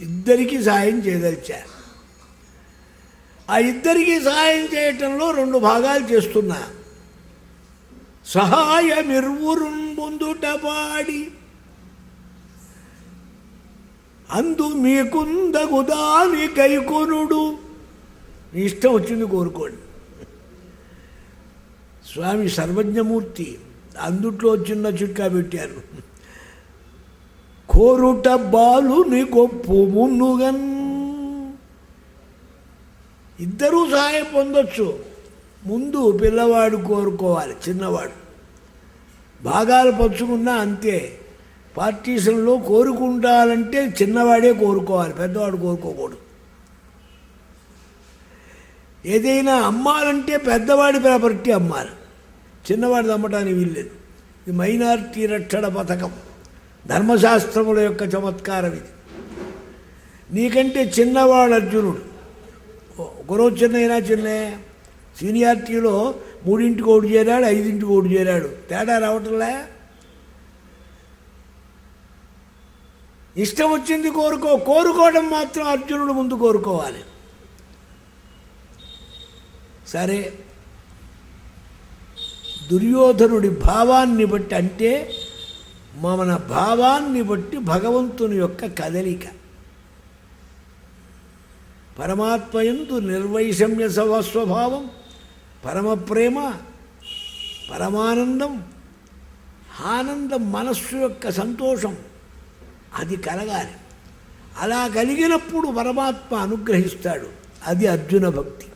ఇద్దరికీ సహాయం చేయదలిచారు ఆ ఇద్దరికీ సహాయం చేయటంలో రెండు భాగాలు చేస్తున్నా. సహాయమిరువురున్ పొందుట పాడి. అందు మీకుందగుదాని కైకొనుడు. మీ ఇష్టం వచ్చింది కోరుకోండి. స్వామి సర్వజ్ఞమూర్తి అందుట్లో చిన్న చిట్కా పెట్టారు. కోరుట బాలుని గొప్పు మున్నుగన్. ఇద్దరూ సహాయం పొందొచ్చు. ముందు పిల్లవాడు కోరుకోవాలి చిన్నవాడు. భాగాలు పంచుకున్నా అంతే. పార్టీషన్లో కోరుకుంటాలంటే చిన్నవాడే కోరుకోవాలి పెద్దవాడు కోరుకోకూడదు. ఏదైనా అమ్మాలంటే పెద్దవాడి ప్రాపర్టీ అమ్మాలి. చిన్నవాడిది అమ్మటానికి వీల్లేదు. ఇది మైనార్టీ రక్షణ పథకం. ధర్మశాస్త్రముల యొక్క చమత్కారం ఇది. నీకంటే చిన్నవాడు అర్జునుడు. ఒకరోజు చిన్నైనా చిన్నే సీనియారిటీలో మూడింటికి ఓటు చేరాడు ఐదింటికి ఓటు చేరాడు. తేడా రావట్లే? ఇష్టం వచ్చింది కోరుకో కోరుకోవడం మాత్రం అర్జునుడు ముందు కోరుకోవాలి. సరే దుర్యోధనుడి భావాన్ని బట్టి అంటే మన భావాన్ని బట్టి భగవంతుని యొక్క కదలిక. పరమాత్మయందు నిర్వైషమ్య స్వభావం పరమ ప్రేమ పరమానందం ఆనందం మనస్సు యొక్క సంతోషం అది కలగాలి. అలా కలిగినప్పుడు పరమాత్మ అనుగ్రహిస్తాడు. అది అర్జున భక్తి.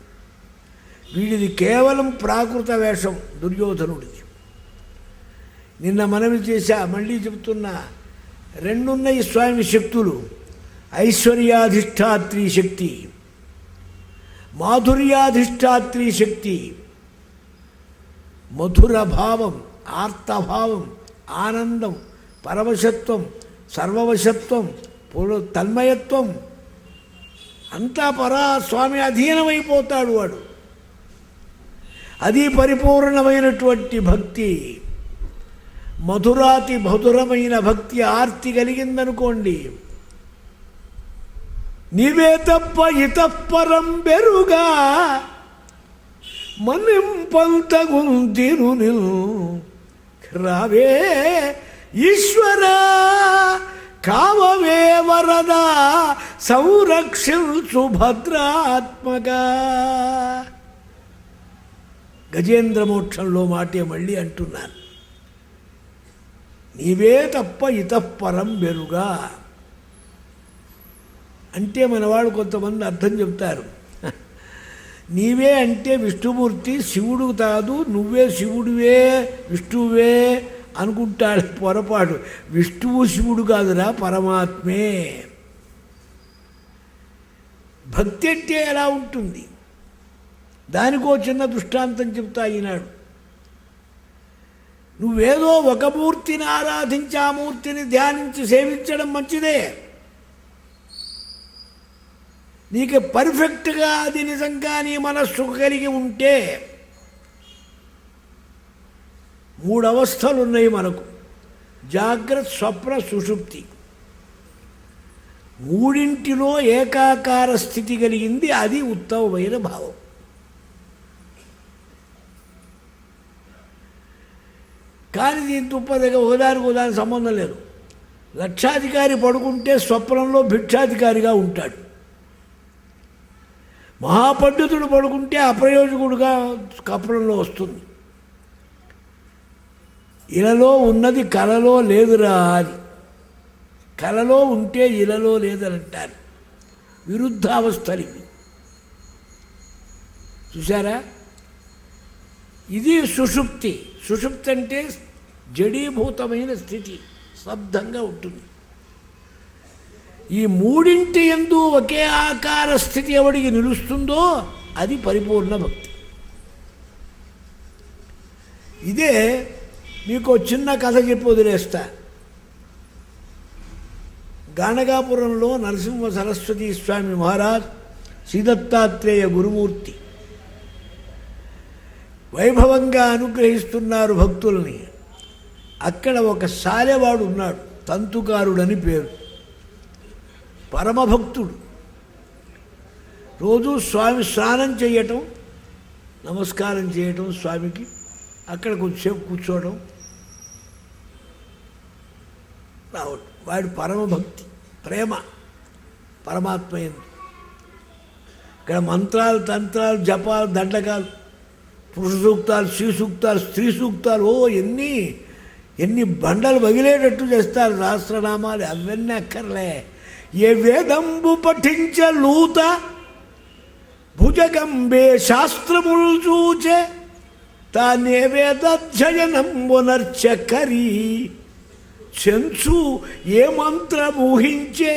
వీడిది కేవలం ప్రాకృత వేషం దుర్యోధనుడిది. నిన్న మనవి చేశా మళ్ళీ చెబుతున్నా. రెండున్నాయి స్వామి శక్తులు. ఐశ్వర్యాధిష్టాత్రి శక్తి. మాధుర్యాధిష్టాత్రి శక్తి. మధుర భావం ఆర్తభావం ఆనందం పరవశత్వం సర్వవశత్వం పూర్వ తన్మయత్వం. అంతా పరా స్వామి అధీనమైపోతాడు వాడు. అది పరిపూర్ణమైనటువంటి భక్తి. మధురాతి మధురమైన భక్తి ఆర్తి కలిగిందనుకోండి. నీవే తప్ప ఇతపరం బెరుగా మనింపంతగుంతిరు రావే ఈశ్వర కావవే వరద సంరక్షించు భద్రాత్మక గజేంద్ర మోక్షంలో మాటే మళ్ళీ అంటున్నాను. నీవే తప్ప ఇతపరం బెరుగా. అంటే మనవాడు కొంతమంది అర్థం చెప్తారు. నీవే అంటే విష్ణుమూర్తి శివుడు కాదు నువ్వే శివుడివే విష్ణువే అనుకుంటాడు పొరపాటు. విష్ణువు శివుడు కాదురా పరమాత్మే. భక్తి అంటే ఎలా ఉంటుంది? దానికో చిన్న దృష్టాంతం చెప్తా ఈనాడు. నువ్వేదో ఒక మూర్తిని ఆరాధించి ఆ మూర్తిని ధ్యానించి సేవించడం మంచిదే. నీకు పర్ఫెక్ట్గా అది నిజంగా నీ మనస్సు కలిగి ఉంటే మూడు అవస్థలు ఉన్నాయి మనకు. జాగ్రత్త స్వప్న సుషుప్తి. మూడింటిలో ఏకాకార స్థితి కలిగింది అది ఉత్తమమైన భావం. కానీ దీని ఉప్పదగా ఒకదానికి ఒకదానికి సంబంధం లేదు. లక్షాధికారి పడుకుంటే స్వప్నంలో భిక్షాధికారిగా ఉంటాడు. మహాపండితుడు పడుకుంటే అప్రయోజకుడుగా కప్పలంలో వస్తుంది. ఇలలో ఉన్నది కలలో లేదురా అని. కలలో ఉంటే ఇలలో లేదని అంటారు విరుద్ధావస్థలు ఇవి. చూసారా ఇది సుషుప్తి. సుషుప్తి అంటే జడీభూతమైన స్థితి స్తబ్దంగా ఉంటుంది. ఈ మూడింటి ఎందు ఒకే ఆకార స్థితి ఎవడికి నిలుస్తుందో అది పరిపూర్ణ భక్తి. ఇదే మీకు చిన్న కథ చెప్పి వదిలేస్తా. గానగాపురంలో నరసింహ సరస్వతి స్వామి మహారాజ్ శ్రీదత్తాత్రేయ గురుమూర్తి వైభవంగా అనుగ్రహిస్తున్నారు భక్తుల్ని. అక్కడ ఒక సాలెవాడు ఉన్నాడు తంతుకారుడని పేరు. పరమభక్తుడు. రోజు స్వామి స్నానం చేయటం నమస్కారం చేయటం స్వామికి అక్కడ కొంచెంసేపు కూర్చోవడం రావడం వాడి పరమభక్తి ప్రేమ పరమాత్మ ఎందు. ఇక్కడ మంత్రాలు తంత్రాలు జపాలు దండకాలు పురుష సూక్తాలు స్త్రీ సూక్తాలు స్త్రీ సూక్తాలు ఓ ఎన్ని ఎన్ని బండలు వగిలేటట్టు చేస్తారు రాష్ట్రనామాలు అవన్నీ అక్కర్లే. ఏ వేదంబు పఠించ లూత భుజగంబే శాస్త్రములు చూచే తానే వేదధ్యయనంబునర్చకరి చెంచు ఏ మంత్రమూహించే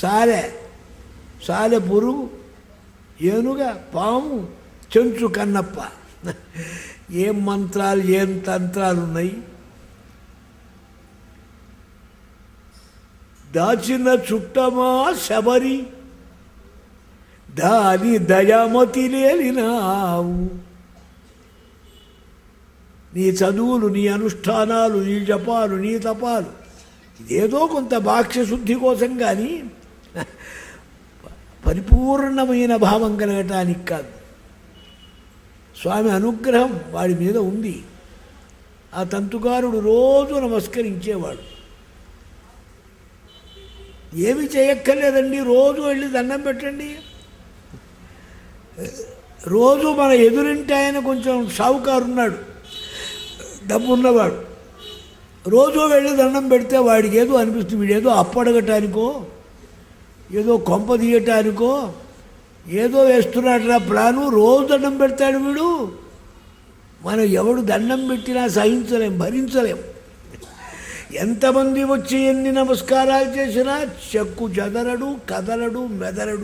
సాలె సాలె పురుగు ఏనుగ పాము చెంచు కన్నప్ప. ఏం మంత్రాలు ఏం తంత్రాలు ఉన్నాయి దాచిన చుట్టమా శబరి? దాని దయామతి లేలినావు. నీ చదువులు నీ అనుష్ఠానాలు నీ జపాలు నీ తపాలు. ఇదేదో కొంత బాక్ష్య శుద్ధి కోసం కానీ పరిపూర్ణమైన భావం కలగటానికి కాదు. స్వామి అనుగ్రహం వాడి మీద ఉంది. ఆ తంతుకారుడు రోజు నమస్కరించేవాడు. ఏమి చేయక్కర్లేదండి రోజు వెళ్ళి దండం పెట్టండి. రోజు మన ఎదురింటి ఆయన కొంచెం షావుకారు ఉన్నాడు డబ్బు ఉన్నవాడు రోజు వెళ్ళి దండం పెడితే వాడికి ఏదో అనిపిస్తుంది వీడేదో అప్పడగటానికో ఏదో కొంప తీయటానికో ఏదో వేస్తున్నాడురా ప్లాను రోజు దండం పెడతాడు వీడు. మనం ఎవడు దండం పెట్టినా సహించలేం భరించలేం. ఎంతమంది వచ్చి ఎన్ని నమస్కారాలు చేసినా చెక్కు చెదరడు కదలడు మెదరడు.